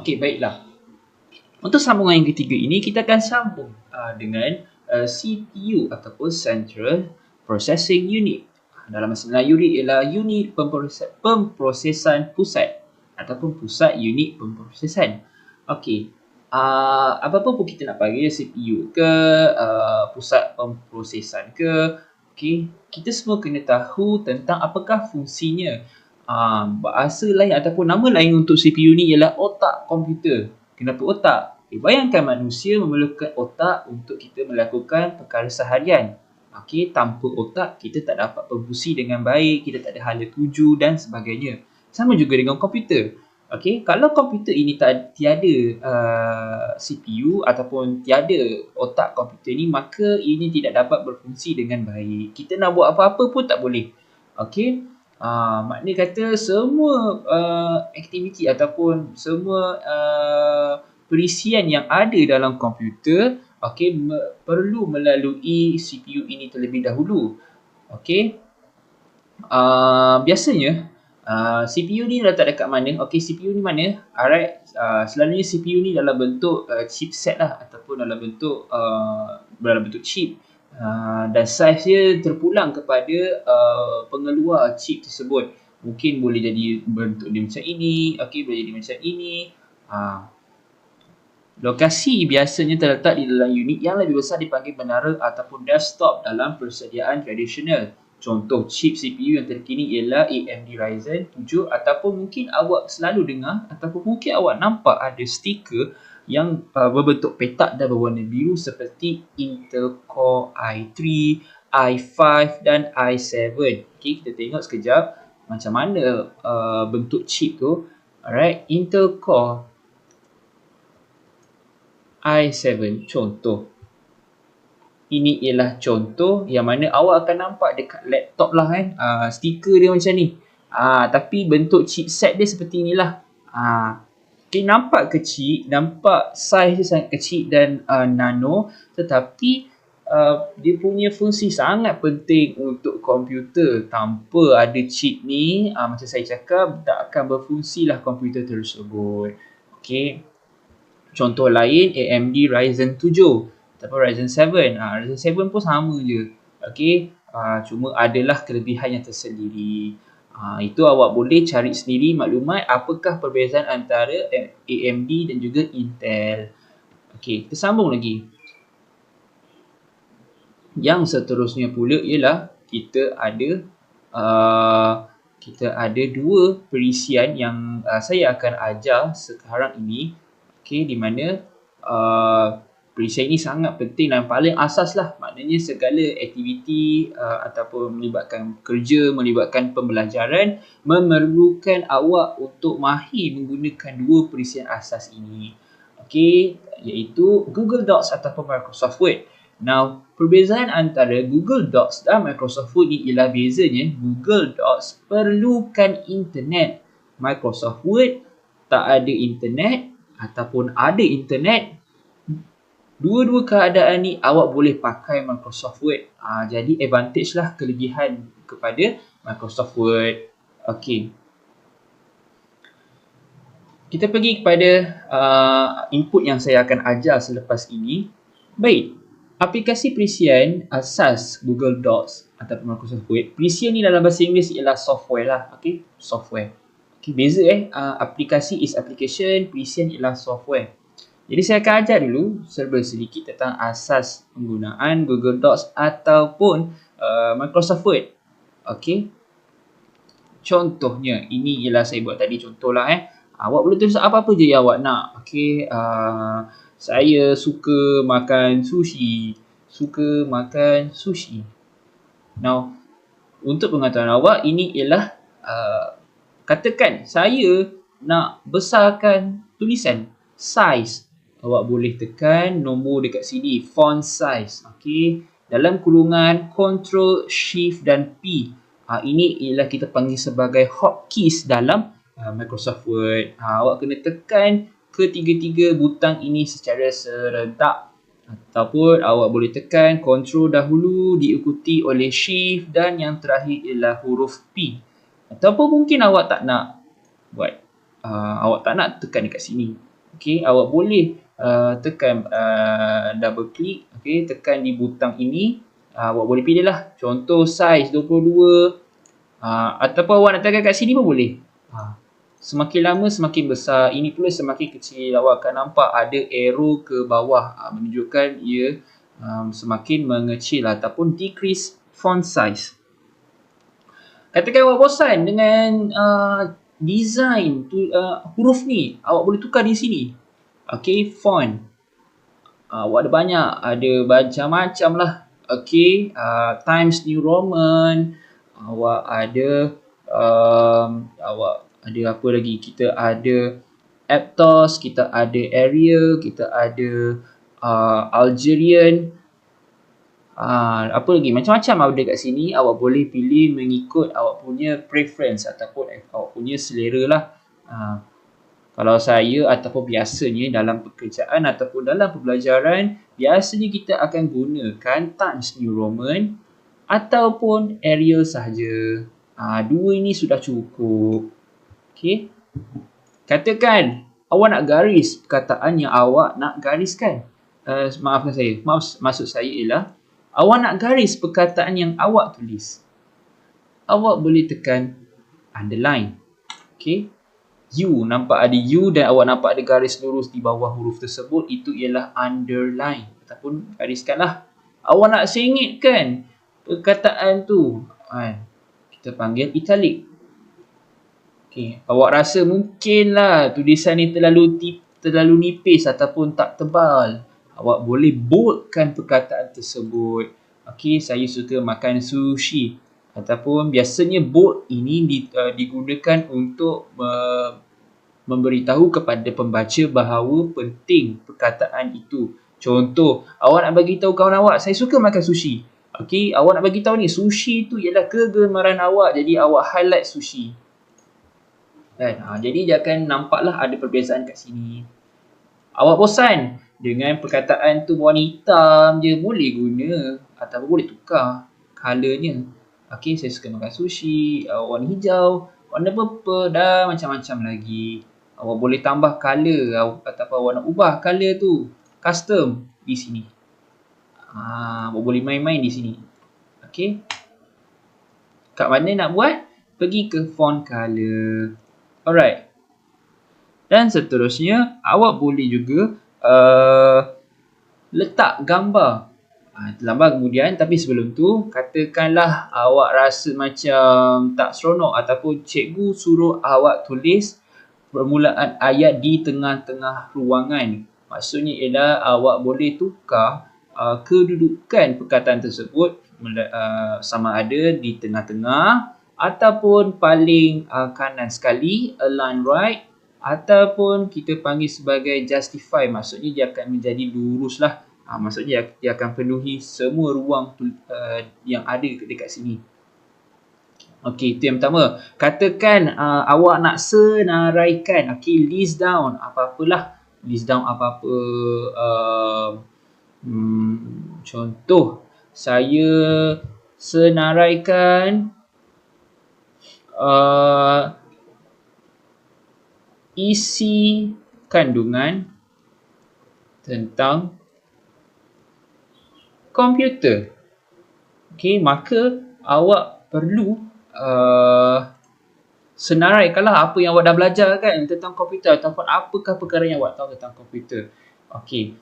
Okey, baiklah. Untuk sambungan yang ketiga ini, kita akan sambung uh, dengan uh, CPU ataupun Central Processing Unit. Dalam bahasa Melayu ialah unit pemprosesan pusat ataupun pusat unit pemprosesan. Okey, uh, apa-apa pun kita nak panggil CPU ke uh, pusat pemprosesan ke okay, kita semua kena tahu tentang apakah fungsinya uh, bahasa lain ataupun nama lain untuk CPU ni ialah otak komputer kenapa otak? Okay, bayangkan manusia memerlukan otak untuk kita melakukan perkara seharian Okay, tanpa otak kita tak dapat berfungsi dengan baik, kita tak ada hala tuju dan sebagainya. Sama juga dengan komputer. Okey, kalau komputer ini tak tiada uh, CPU ataupun tiada otak komputer ini, maka ini tidak dapat berfungsi dengan baik. Kita nak buat apa-apa pun tak boleh. Okey. Uh, maknanya kata semua uh, aktiviti ataupun semua uh, perisian yang ada dalam komputer okey me- perlu melalui CPU ini terlebih dahulu. Okey. Uh, biasanya Uh, CPU ni letak dekat mana? Okey, CPU ni mana? Alright, uh, selalunya CPU ni dalam bentuk uh, chipset lah ataupun dalam bentuk uh, dalam bentuk chip. Uh, dan saiz dia terpulang kepada uh, pengeluar chip tersebut. Mungkin boleh jadi bentuk dia macam ini, okey boleh jadi macam ini. Uh, lokasi biasanya terletak di dalam unit yang lebih besar dipanggil menara ataupun desktop dalam persediaan tradisional. Contoh chip CPU yang terkini ialah AMD Ryzen 7 ataupun mungkin awak selalu dengar ataupun mungkin awak nampak ada stiker yang uh, berbentuk petak dan berwarna biru seperti Intel Core i3, i5 dan i7. Okay, kita tengok sekejap macam mana uh, bentuk chip tu. Alright, Intel Core i7 contoh. Ini ialah contoh yang mana awak akan nampak dekat laptop lah kan uh, stiker dia macam ni. Uh, tapi bentuk chipset dia seperti inilah. Uh, okay, nampak kecil nampak saiz dia sangat kecil dan uh, nano tetapi uh, dia punya fungsi sangat penting untuk komputer tanpa ada chip ni uh, macam saya cakap tak akan berfungsi lah komputer tersebut okay. contoh lain AMD Ryzen 7 ataupun Ryzen 7. Ha, Ryzen 7 pun sama je. Okey, ha, cuma adalah kelebihan yang tersendiri. Ha, itu awak boleh cari sendiri maklumat apakah perbezaan antara AMD dan juga Intel. Okey, kita sambung lagi. Yang seterusnya pula ialah kita ada uh, kita ada dua perisian yang uh, saya akan ajar sekarang ini. Okey, di mana uh, Perisian ini sangat penting dan paling asas lah maknanya segala aktiviti uh, ataupun melibatkan kerja, melibatkan pembelajaran memerlukan awak untuk mahir menggunakan dua perisian asas ini. Okey, iaitu Google Docs ataupun Microsoft Word. Now, perbezaan antara Google Docs dan Microsoft Word ni ialah bezanya Google Docs perlukan internet. Microsoft Word tak ada internet ataupun ada internet Dua-dua keadaan ni awak boleh pakai Microsoft Word. Uh, jadi advantage lah kelebihan kepada Microsoft Word. Okay. Kita pergi kepada uh, input yang saya akan ajar selepas ini. Baik. Aplikasi perisian asas Google Docs ataupun Microsoft Word. Perisian ni dalam bahasa Inggeris ialah software lah. Okay. Software. Okay. Beza eh. Uh, aplikasi is application. Perisian ialah software. Jadi saya akan ajar dulu serba sedikit tentang asas penggunaan Google Docs ataupun uh, Microsoft Word. Okey. Contohnya, ini ialah saya buat tadi contohlah eh. Awak boleh tulis apa-apa je yang awak nak. Okey, uh, saya suka makan sushi. Suka makan sushi. Now, untuk pengetahuan awak, ini ialah uh, katakan saya nak besarkan tulisan size awak boleh tekan nombor dekat sini font size okey? Dalam kurungan control shift dan p. Ha, ini ialah kita panggil sebagai hotkeys dalam uh, Microsoft Word. Ha, awak kena tekan ketiga-tiga butang ini secara serentak. Ataupun awak boleh tekan control dahulu diikuti oleh shift dan yang terakhir ialah huruf p. Ataupun mungkin awak tak nak buat. Uh, awak tak nak tekan dekat sini. Okey awak boleh uh, tekan uh, double click okey tekan di butang ini. Uh, awak boleh pilih lah. Contoh size 22 uh, ataupun awak nak tekan kat sini pun boleh. Uh, semakin lama semakin besar. Ini pula semakin kecil. Awak akan nampak ada arrow ke bawah. Uh, menunjukkan ia um, semakin mengecil ataupun decrease font size. Katakan awak bosan dengan uh, design tu uh, huruf ni. Awak boleh tukar di sini okey font. Uh, ada banyak. Ada macam-macam lah. Okey uh, Times New Roman. Awak ada um, awak ada apa lagi? Kita ada Aptos kita ada Arial kita ada uh, Algerian. Uh, apa lagi? Macam-macam ada kat sini. Awak boleh pilih mengikut awak punya preference ataupun awak punya selera lah. Uh, kalau saya ataupun biasanya dalam pekerjaan ataupun dalam pembelajaran biasanya kita akan gunakan Times New Roman ataupun Arial sahaja uh, dua ini sudah cukup okay. katakan awak nak garis perkataan yang awak nak gariskan uh, maafkan saya maaf maksud saya ialah awak nak garis perkataan yang awak tulis. Awak boleh tekan underline. Okay. U nampak ada U dan awak nampak ada garis lurus di bawah huruf tersebut. Itu ialah underline. Ataupun gariskanlah. Awak nak sengitkan perkataan tu. Kan? Kita panggil italic. Okay. Awak rasa mungkinlah tulisan ni terlalu tip, terlalu nipis ataupun tak tebal awak boleh boldkan perkataan tersebut. Okey, saya suka makan sushi ataupun biasanya bold ini di, uh, digunakan untuk uh, memberitahu kepada pembaca bahawa penting perkataan itu. Contoh, awak nak bagi tahu kawan awak, saya suka makan sushi. Okey, awak nak bagi tahu ni sushi itu ialah kegemaran awak, jadi awak highlight sushi. Kan? Ha, jadi dia akan nampaklah ada perbezaan kat sini. Awak bosan? dengan perkataan tu warna hitam je boleh guna ataupun boleh tukar colornya. Okey, saya suka makan sushi, uh, warna hijau, warna purple dan macam-macam lagi. Awak boleh tambah color ataupun warna ubah color tu custom di sini. Ah, awak boleh main-main di sini. Okey. Kat mana nak buat? Pergi ke font color. Alright. Dan seterusnya, awak boleh juga uh, letak gambar uh, gambar kemudian. Tapi sebelum tu katakanlah awak rasa macam tak seronok ataupun cikgu suruh awak tulis permulaan ayat di tengah-tengah ruangan. Maksudnya ialah awak boleh tukar uh, kedudukan perkataan tersebut uh, sama ada di tengah-tengah ataupun paling uh, kanan sekali align right ataupun kita panggil sebagai justify. Maksudnya dia akan menjadi lurus lah ha, maksudnya dia akan penuhi semua ruang uh, yang ada dekat sini Okey, itu yang pertama. Katakan uh, awak nak senaraikan, okey, list down apa-apalah. List down apa-apa. Uh, hmm, contoh, saya senaraikan uh, isi kandungan tentang komputer. Okey, maka awak perlu uh, senaraikanlah apa yang awak dah belajar kan tentang komputer ataupun apakah perkara yang awak tahu tentang komputer. Okey.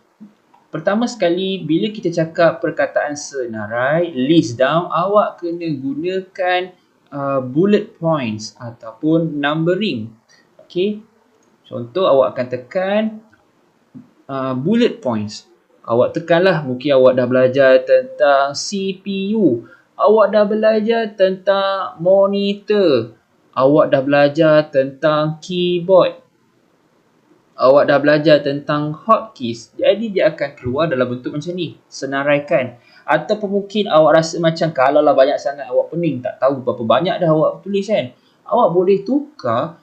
Pertama sekali bila kita cakap perkataan senarai, list down, awak kena gunakan uh, bullet points ataupun numbering. Okey. Contoh awak akan tekan uh, bullet points. Awak tekanlah mungkin awak dah belajar tentang CPU. Awak dah belajar tentang monitor. Awak dah belajar tentang keyboard. Awak dah belajar tentang hotkeys. Jadi dia akan keluar dalam bentuk macam ni. Senaraikan. Ataupun mungkin awak rasa macam kalau lah banyak sangat awak pening. Tak tahu berapa banyak dah awak tulis kan. Awak boleh tukar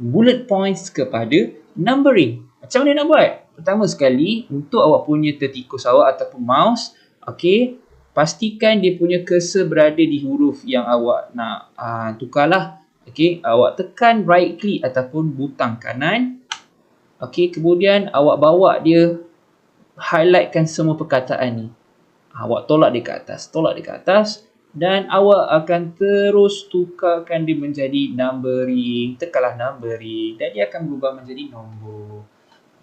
bullet points kepada numbering. Macam mana nak buat? Pertama sekali, untuk awak punya tertikus awak ataupun mouse, okay, pastikan dia punya cursor berada di huruf yang awak nak uh, tukarlah. Okay, awak tekan right click ataupun butang kanan. Okey, kemudian awak bawa dia highlightkan semua perkataan ni. Awak tolak dia ke atas, tolak dia ke atas dan awak akan terus tukarkan dia menjadi numbering. Tekanlah numbering dan dia akan berubah menjadi nombor.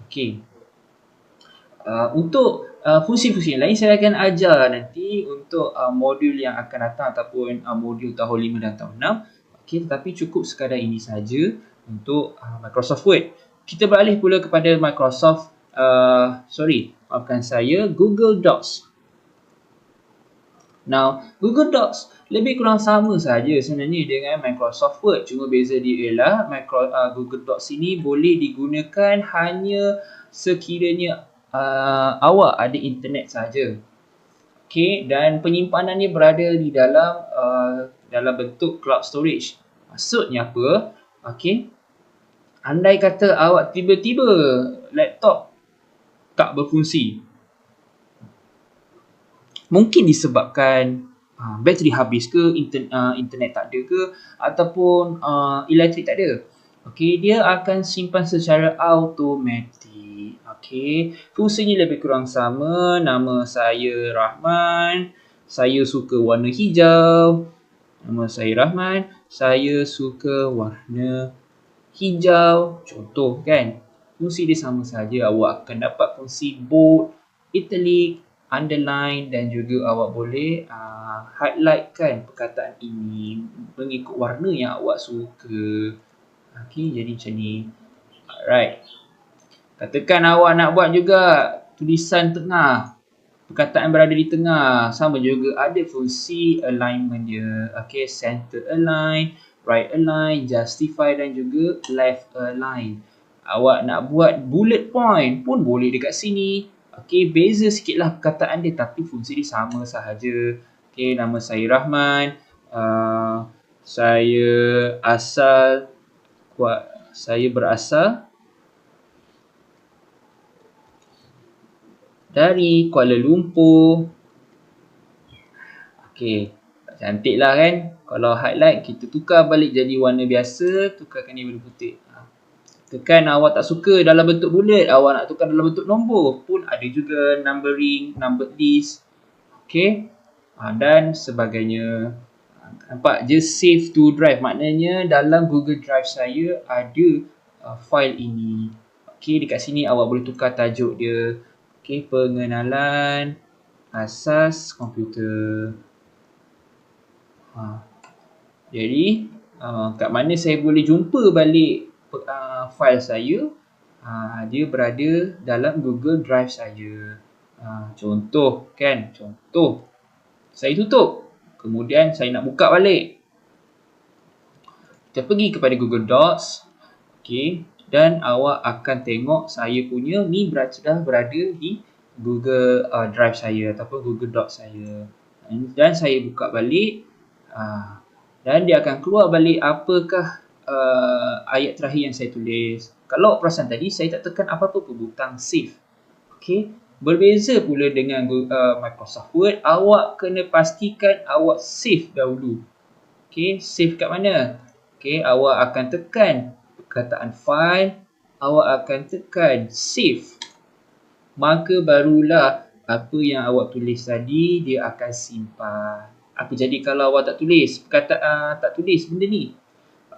Okey. Uh, untuk uh, fungsi-fungsi lain saya akan ajar nanti untuk uh, modul yang akan datang ataupun uh, modul tahun 5 dan tahun 6. Okey, tetapi cukup sekadar ini saja untuk uh, Microsoft Word. Kita beralih pula kepada Microsoft uh, sorry, maafkan saya Google Docs. Now, Google Docs lebih kurang sama saja sebenarnya dengan Microsoft Word. Cuma beza dia ialah Micro, uh, Google Docs ini boleh digunakan hanya sekiranya uh, awak ada internet saja. Okay, dan penyimpanannya berada di dalam uh, dalam bentuk cloud storage. Maksudnya apa? Okay, andai kata awak tiba-tiba laptop tak berfungsi, mungkin disebabkan uh, bateri habis ke internet, uh, internet tak ada ke ataupun uh, elektrik tak ada okey dia akan simpan secara automatik okey. Fungsinya lebih kurang sama. Nama saya Rahman. Saya suka warna hijau. Nama saya Rahman. Saya suka warna hijau. Contoh kan? Fungsi dia sama saja. Awak akan dapat fungsi bold italic underline dan juga awak boleh uh, highlightkan perkataan ini mengikut warna yang awak suka. Okey, jadi macam ni. Alright. Katakan awak nak buat juga tulisan tengah. Perkataan berada di tengah. Sama juga ada fungsi alignment dia. Okey, center align, right align, justify dan juga left align. Awak nak buat bullet point pun boleh dekat sini. Okey, beza sikitlah perkataan dia tapi fungsi dia sama sahaja. Okey, nama saya Rahman. Uh, saya asal saya berasal dari Kuala Lumpur. Okey, cantiklah kan? Kalau highlight kita tukar balik jadi warna biasa, tukarkan dia warna putih. Tekan awak tak suka dalam bentuk bullet, awak nak tukar dalam bentuk nombor pun ada juga numbering, number list. Okay. Ha, dan sebagainya. Nampak je save to drive. Maknanya dalam Google Drive saya ada uh, file ini. Okay, dekat sini awak boleh tukar tajuk dia. Okay, pengenalan asas komputer. Ha. Jadi, uh, kat mana saya boleh jumpa balik uh, file saya uh, dia berada dalam Google Drive saya. Uh, contoh kan, contoh. Saya tutup. Kemudian saya nak buka balik. Kita pergi kepada Google Docs. Okey, dan awak akan tengok saya punya ni sudah berada di Google uh, Drive saya ataupun Google Docs saya. Dan saya buka balik. Uh, dan dia akan keluar balik apakah uh, ayat terakhir yang saya tulis. Kalau perasan tadi, saya tak tekan apa-apa pun butang save. Okay. Berbeza pula dengan uh, Microsoft Word, awak kena pastikan awak save dahulu. Okay. Save kat mana? Okay. Awak akan tekan perkataan file. Awak akan tekan save. Maka barulah apa yang awak tulis tadi, dia akan simpan. Apa jadi kalau awak tak tulis? Perkataan uh, tak tulis benda ni.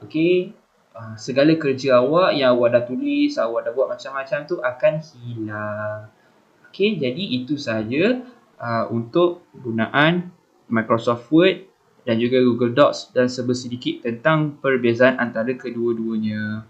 Okey, uh, segala kerja awak yang awak dah tulis, awak dah buat macam-macam tu akan hilang. Okey, jadi itu saja uh, untuk gunaan Microsoft Word dan juga Google Docs dan sebersedikit tentang perbezaan antara kedua-duanya.